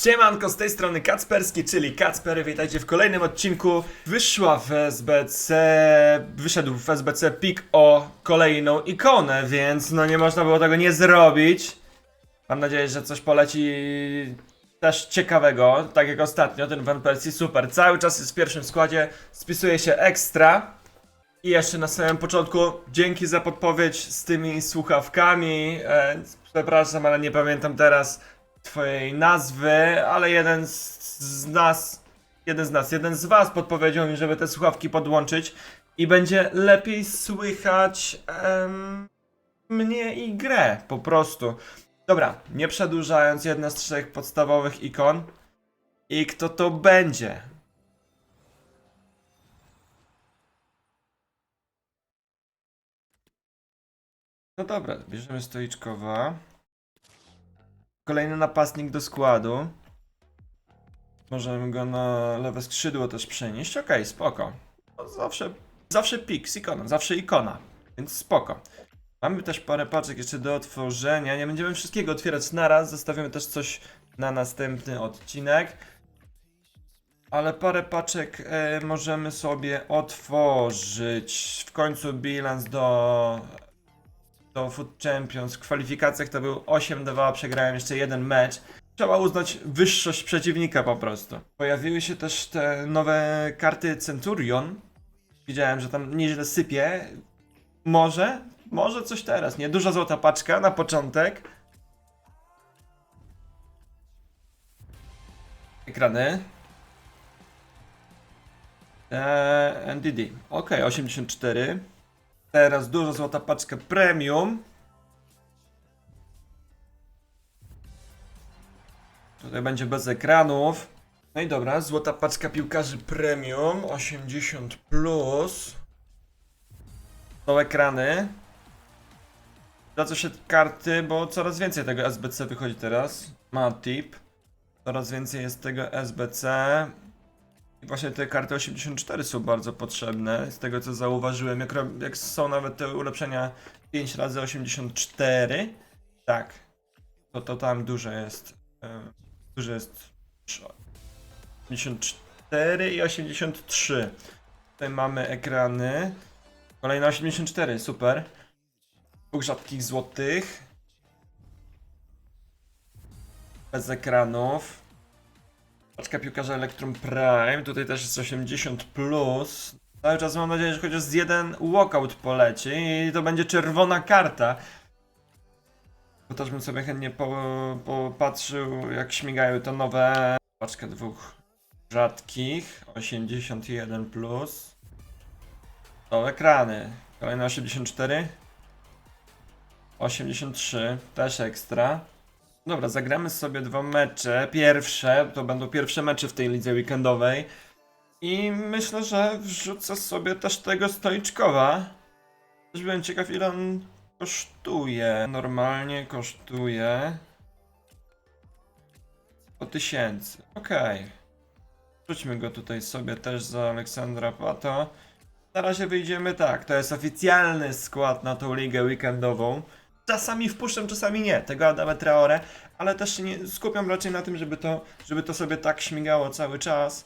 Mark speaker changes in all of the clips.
Speaker 1: Siemanko, z tej strony Kacperski, czyli Kacper, witajcie w kolejnym odcinku. Wyszła w SBC, wyszedł w SBC pik o kolejną ikonę, więc no nie można było tego nie zrobić. Mam nadzieję, że coś poleci też ciekawego, tak jak ostatnio, ten Van Persie, super. Cały czas jest w pierwszym składzie, spisuje się ekstra. I jeszcze na samym początku, dzięki za podpowiedź z tymi słuchawkami. E, przepraszam, ale nie pamiętam teraz twojej nazwy, ale jeden z, nas, jeden z nas, jeden z was podpowiedział mi, żeby te słuchawki podłączyć i będzie lepiej słychać em, mnie i grę, po prostu. Dobra, nie przedłużając, jedna z trzech podstawowych ikon. I kto to będzie? No dobra, bierzemy stoiczkowa. Kolejny napastnik do składu. Możemy go na lewe skrzydło też przenieść. Okej, spoko. No, zawsze, zawsze pik z ikoną, zawsze ikona. Więc spoko. Mamy też parę paczek jeszcze do otworzenia. Nie będziemy wszystkiego otwierać naraz. Zostawimy też coś na następny odcinek. Ale parę paczek e, możemy sobie otworzyć. W końcu bilans do do Food Champions. W kwalifikacjach to był 8-2, przegrałem jeszcze jeden mecz. Trzeba uznać wyższość przeciwnika po prostu. Pojawiły się też te nowe karty Centurion. Widziałem, że tam nieźle sypie. Może, może coś teraz, nie? Duża złota paczka na początek. Ekrany. Eee, NDD. Ok, 84. Teraz duża złota paczka premium. Tutaj będzie bez ekranów. No i dobra, złota paczka piłkarzy premium 80 plus. Są ekrany. Wraca się karty, bo coraz więcej tego SBC wychodzi teraz. Ma tip. Coraz więcej jest tego SBC. Właśnie te karty 84 są bardzo potrzebne, z tego co zauważyłem, jak, jak są nawet te ulepszenia 5 razy 84 tak, to to tam duże jest, e, duże jest 84 i 83. Tutaj mamy ekrany, kolejne 84, super. Dwóch rzadkich złotych. Bez ekranów. Paczka piłkarza Electrum Prime, tutaj też jest 80 plus. Cały czas mam nadzieję, że chociaż z jeden walkout poleci i to będzie czerwona karta. Bo też bym sobie chętnie po- popatrzył, jak śmigają te nowe. Paczka dwóch rzadkich, 81 plus. To ekrany. Kolejne 84. 83, też ekstra. Dobra, zagramy sobie dwa mecze. Pierwsze, to będą pierwsze mecze w tej lidze weekendowej. I myślę, że wrzucę sobie też tego stoiczkowa. Też byłem ciekaw ile on kosztuje. Normalnie kosztuje... 100 tysięcy. Okej. Wrzućmy go tutaj sobie też za Aleksandra Pato. Na razie wyjdziemy tak, to jest oficjalny skład na tą ligę weekendową. Czasami wpuszczam, czasami nie, tego Adama Traore, ale też nie skupiam raczej na tym, żeby to, żeby to sobie tak śmigało cały czas.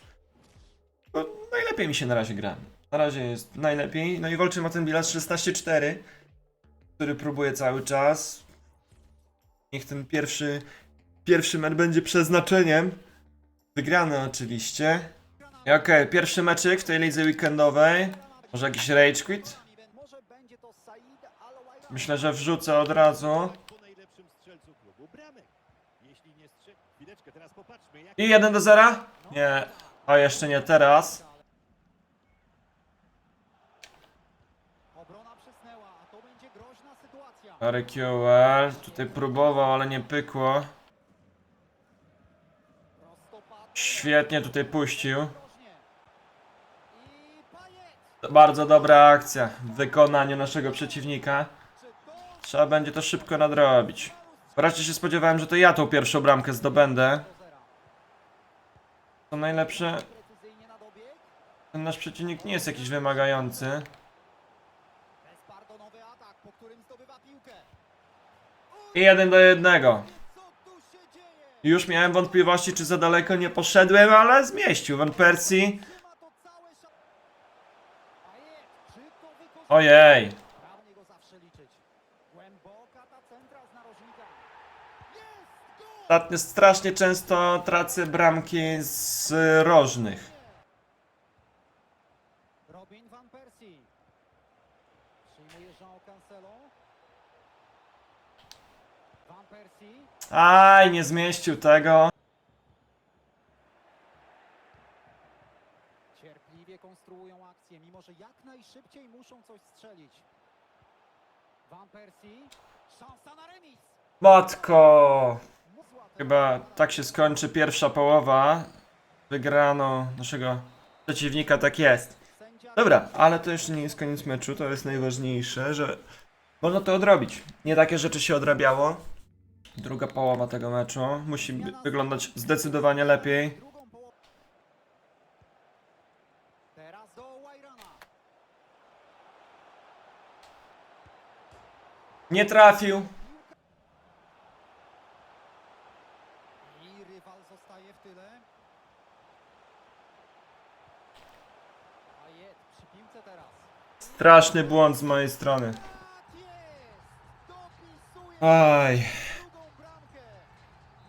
Speaker 1: Bo najlepiej mi się na razie gra. Na razie jest najlepiej. No i Wolczy ma ten bilans 16-4, który próbuje cały czas. Niech ten pierwszy, pierwszy mecz będzie przeznaczeniem. Wygrany oczywiście. I Okej, pierwszy meczyk w tej lidze weekendowej. Może jakiś rage quit? Myślę, że wrzucę od razu. I 1 do 0? Nie. A jeszcze nie teraz.
Speaker 2: Obrona przysnęła, a to będzie groźna sytuacja.
Speaker 1: Harry QL. Tutaj próbował, ale nie pykło. Świetnie tutaj puścił. Bardzo dobra akcja w wykonaniu naszego przeciwnika. Trzeba będzie to szybko nadrobić. Raczej się spodziewałem, że to ja tą pierwszą bramkę zdobędę. To najlepsze, ten nasz przeciwnik nie jest jakiś wymagający. I jeden do jednego. Już miałem wątpliwości, czy za daleko nie poszedłem, ale zmieścił Van Persie.
Speaker 2: Trzyma to całe szan... Payet, czy to wykorzystanie?
Speaker 1: Ojej.
Speaker 2: Prawo go zawsze liczyć. Głęboka ta centra z narożnika. Jest gol!
Speaker 1: Ostatnio strasznie często tracę bramki z rożnych.
Speaker 2: Robin van Persie. Przyjmuje Jean Cancelo. Van Persie.
Speaker 1: Aj, nie zmieścił tego.
Speaker 2: Cierpliwie konstruują akcję, mimo że jak najszybciej muszą coś strzelić. Van Persie. Szansa na remis.
Speaker 1: Matko. Chyba tak się skończy pierwsza połowa. Wygrano naszego przeciwnika, tak jest. Dobra, ale to jeszcze nie jest koniec meczu, to jest najważniejsze, że można to odrobić. Nie takie rzeczy się odrabiało. Druga połowa tego meczu musi wyglądać zdecydowanie lepiej. Nie trafił.
Speaker 2: I rywal zostaje w tyle. Payet przy piłce teraz.
Speaker 1: Straszny błąd z mojej strony.
Speaker 2: Tak jest! Dopisuje
Speaker 1: Aj.
Speaker 2: drugą bramkę.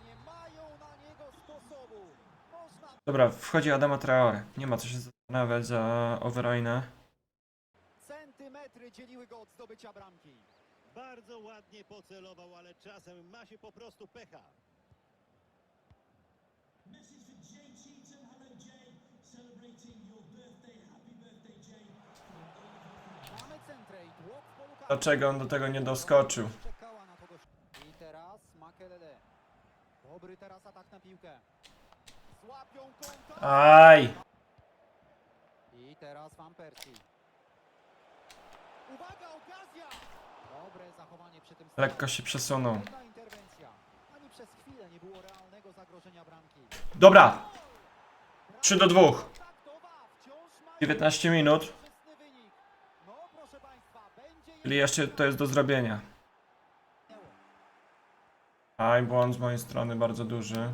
Speaker 2: Nie mają na niego sposobu. Można
Speaker 1: Dobra, wchodzi Adama Traore. Nie ma co się zastanawiać za Overoina.
Speaker 2: centymetry dzieliły go od zdobycia bramki.
Speaker 3: Bardzo ładnie pocelował, ale czasem ma się po prostu pecha.
Speaker 2: Mamy centrę i tłok w polu karnym.
Speaker 1: Dlaczego on do tego nie doskoczył?
Speaker 2: Czekała na kogoś. I teraz Makelele. Dobry teraz atak na piłkę. Złapią kontakt.
Speaker 1: Aj.
Speaker 2: I teraz Van Persie. Uwaga, okazja! Dobre zachowanie przy tym
Speaker 1: Lekko się przesunął.
Speaker 2: Interwencja. Przez chwilę nie było realnego zagrożenia bramki.
Speaker 1: Dobra. 3 do 2.
Speaker 2: Kontaktowa, wciąż ma
Speaker 1: 19 minut. Czyli jeszcze to jest do zrobienia. Aj, błąd z mojej strony bardzo duży.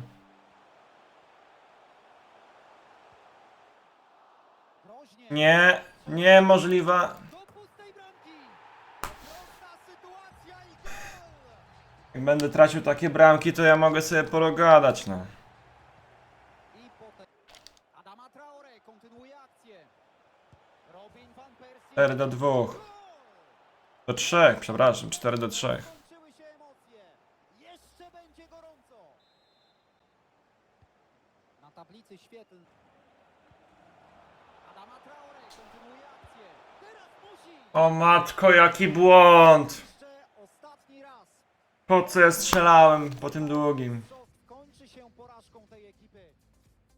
Speaker 1: Nie, niemożliwe.
Speaker 2: Do pustej bramki. Prosta sytuacja i gol.
Speaker 1: Jak będę tracił takie bramki, to ja mogę sobie porogadać, no.
Speaker 2: I potem Adama Traore kontynuuje akcję. Robin van Persie.
Speaker 1: 4 do 2.
Speaker 2: Gol!
Speaker 1: Do 3, przepraszam, 4 do 3.
Speaker 2: Kończyły się emocje. Jeszcze będzie gorąco. Na tablicy świetlnej. Adama Traore kontynuuje akcję. Teraz musi.
Speaker 1: O matko, jaki błąd! Po co ja strzelałem po tym długim?
Speaker 2: Mistrzostw kończy się porażką tej ekipy.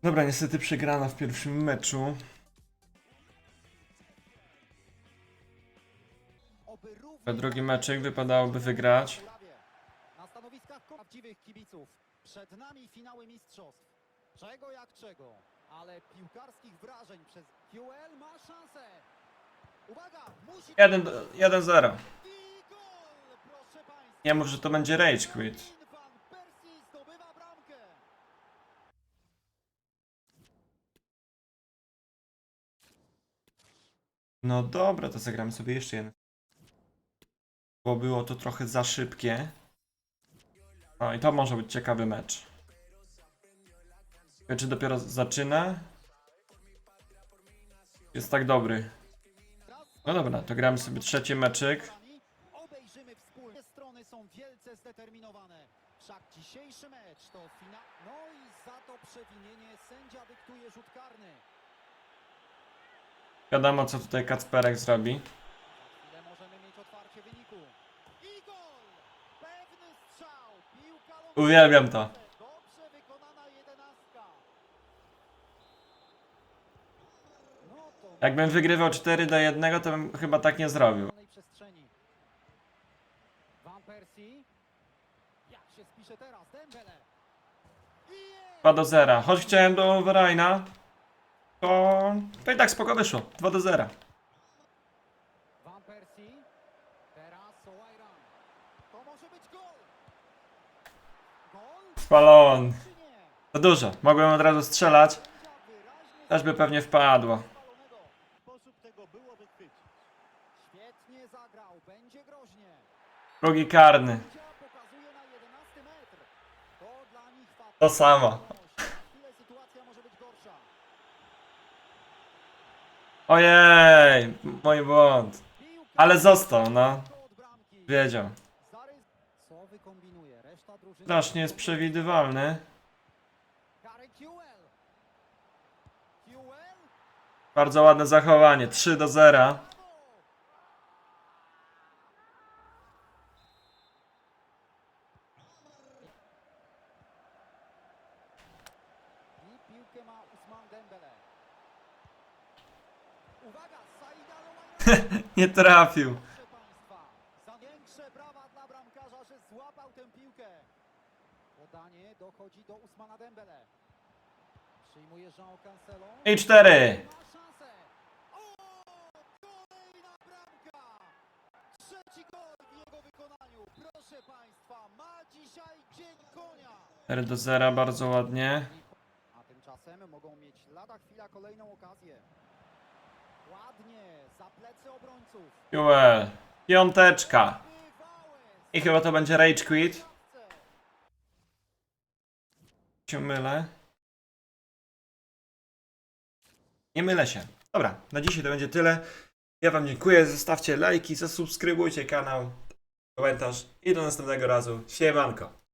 Speaker 1: Dobra, niestety przegrana w pierwszym meczu. Drugi meczek wypadałoby wygrać.
Speaker 2: Na stanowiskach prawdziwych kibiców. Przed nami finały mistrzostw. Czego jak czego, ale piłkarskich wrażeń przez QL ma szansę. Uwaga, musi
Speaker 1: 1 do- 1-0. Nie mów, że to będzie rage quit. No dobra, to zagramy sobie jeszcze jeden. Bo było to trochę za szybkie. O, i to może być ciekawy mecz. Czy dopiero zaczyna? Jest tak dobry. No dobra, to gramy sobie trzeci meczyk.
Speaker 2: Obejrzymy wspólnie. Strony są wielce zdeterminowane. Wszak dzisiejszy mecz to finał. No i za to przewinienie sędzia dyktuje rzut karny.
Speaker 1: Wiadomo, co tutaj Kacperek zrobi.
Speaker 2: Za chwilę możemy mieć otwarcie wyniku. I gol! Pewny strzał. Piłka ląduje.
Speaker 1: Uwielbiam to.
Speaker 2: Dobrze wykonana jedenastka. No to
Speaker 1: Jakbym wygrywał 4 do 1, to bym chyba tak nie zrobił.
Speaker 2: Wolnej przestrzeni. Van Persie. Jak się spisze teraz? Dembele. I jest!
Speaker 1: 2 do 0. Choć chciałem do Verajna, to, to i tak spoko wyszło. 2 do 0.
Speaker 2: Van. Teraz. To może być gol. Gol?
Speaker 1: Spalon.
Speaker 2: Czy nie?
Speaker 1: To dużo. Mogłem od razu strzelać. Też by pewnie wpadło.
Speaker 2: spalonego.
Speaker 3: Sposób tego było wychwycić.
Speaker 2: Świetnie zagrał, będzie groźnie.
Speaker 1: Drugi karny.
Speaker 2: Sędzia pokazuje na 11 metr. To
Speaker 1: samo. Ojej, mój błąd. Ale został, no. Wiedział. Strasznie jest przewidywalny. Bardzo ładne zachowanie. 3 do 0.
Speaker 2: Brawo! I piłkę ma Usman Dembele. Uwaga, Saida.
Speaker 1: Nie trafił.
Speaker 2: Za większe brawa dla bramkarza, że złapał tę piłkę. Podanie dochodzi do Usmana Dembele. Przyjmuje Jean Cancelo.
Speaker 1: I 4.
Speaker 2: Ma szansę. O! Kolejna bramka! Trzeci gol w jego wykonaniu. Proszę Państwa, ma dzisiaj dzień konia.
Speaker 1: 4 do 0, bardzo ładnie.
Speaker 2: A tymczasem mogą mieć lada chwila kolejną okazję. Ładnie, za plecy obrońców.
Speaker 1: Piąteczka. I chyba to będzie Rage Quit. Się mylę. Nie mylę się. Dobra, na dzisiaj to będzie tyle. Ja Wam dziękuję. Zostawcie lajki, zasubskrybujcie kanał, komentarz i do następnego razu. Siemanko.